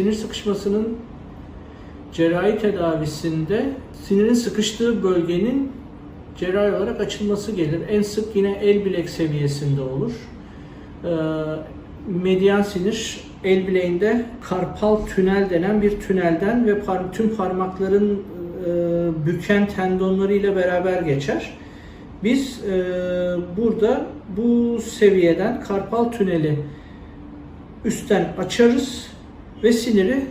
sinir sıkışmasının cerrahi tedavisinde sinirin sıkıştığı bölgenin cerrahi olarak açılması gelir. En sık yine el bilek seviyesinde olur. Ee, Medyan sinir el bileğinde karpal tünel denen bir tünelden ve tüm parmakların e, büken tendonları ile beraber geçer. Biz e, burada bu seviyeden karpal tüneli üstten açarız ve siniri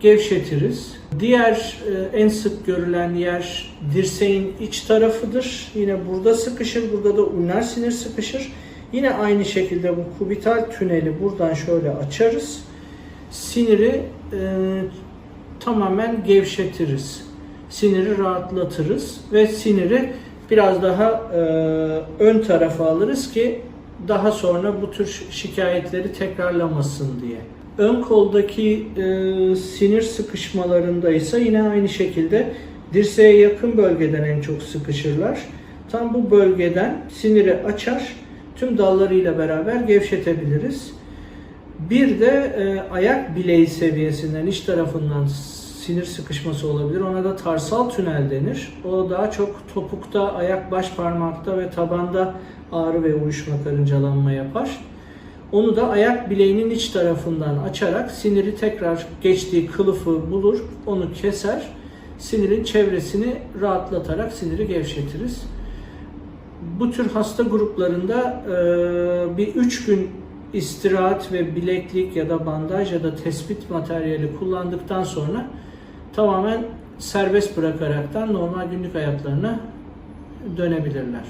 gevşetiriz. Diğer e, en sık görülen yer dirseğin iç tarafıdır. Yine burada sıkışır, burada da ulnar sinir sıkışır. Yine aynı şekilde bu kubital tüneli buradan şöyle açarız. Siniri e, tamamen gevşetiriz. Siniri rahatlatırız ve siniri biraz daha e, ön tarafa alırız ki daha sonra bu tür şikayetleri tekrarlamasın diye. Ön koldaki e, sinir sıkışmalarında ise yine aynı şekilde dirseğe yakın bölgeden en çok sıkışırlar. Tam bu bölgeden siniri açar, tüm dallarıyla beraber gevşetebiliriz. Bir de e, ayak bileği seviyesinden iç tarafından sinir sıkışması olabilir. Ona da tarsal tünel denir. O daha çok topukta, ayak baş parmakta ve tabanda ağrı ve uyuşma karıncalanma yapar. Onu da ayak bileğinin iç tarafından açarak siniri tekrar geçtiği kılıfı bulur, onu keser. Sinirin çevresini rahatlatarak siniri gevşetiriz. Bu tür hasta gruplarında e, bir 3 gün istirahat ve bileklik ya da bandaj ya da tespit materyali kullandıktan sonra tamamen serbest bırakaraktan normal günlük hayatlarına dönebilirler.